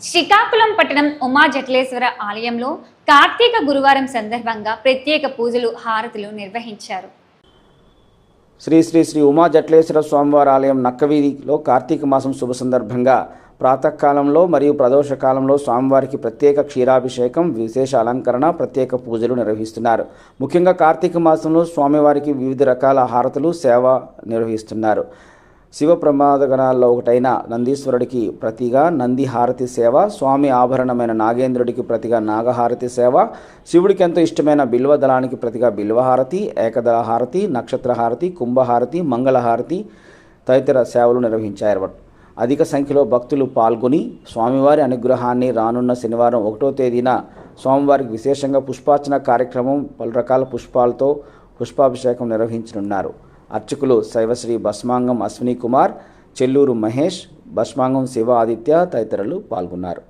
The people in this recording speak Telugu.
శ్రీకాకుళం పట్టణం ఉమా జట్లేశ్వర ఆలయంలో కార్తీక గురువారం సందర్భంగా ప్రత్యేక పూజలు హారతులు నిర్వహించారు. శ్రీ శ్రీ శ్రీ ఉమా జట్లేశ్వర స్వామివారి ఆలయం నక్కవీధిలో కార్తీక మాసం శుభ సందర్భంగా ప్రాతకాలంలో మరియు ప్రదోష కాలంలో స్వామివారికి ప్రత్యేక క్షీరాభిషేకం విశేష అలంకరణ ప్రత్యేక పూజలు నిర్వహిస్తున్నారు. ముఖ్యంగా కార్తీక మాసంలో స్వామివారికి వివిధ రకాల హారతులు సేవ నిర్వహిస్తున్నారు. శివ ప్రమాదగణాల్లో ఒకటైన నందీశ్వరుడికి ప్రతిగా నంది హారతి సేవ స్వామి ఆభరణమైన నాగేంద్రుడికి ప్రతిగా నాగహారతి సేవ శివుడికి ఎంతో ఇష్టమైన బిల్వదళానికి ప్రతిగా బిల్వహారతి ఏకదళ హారతి నక్షత్రహారతి కుంభహారతి మంగళహారతి తదితర సేవలు నిర్వహించారు అధిక సంఖ్యలో భక్తులు పాల్గొని స్వామివారి అనుగ్రహాన్ని రానున్న శనివారం ఒకటో తేదీన స్వామివారికి విశేషంగా పుష్పార్చన కార్యక్రమం పలు రకాల పుష్పాలతో పుష్పాభిషేకం నిర్వహించనున్నారు. అర్చకులు శైవశ్రీ భస్మాంగం అశ్విని కుమార్ చెల్లూరు మహేష్ భస్మాంగం శివ ఆదిత్య తదితరులు పాల్గొన్నారు.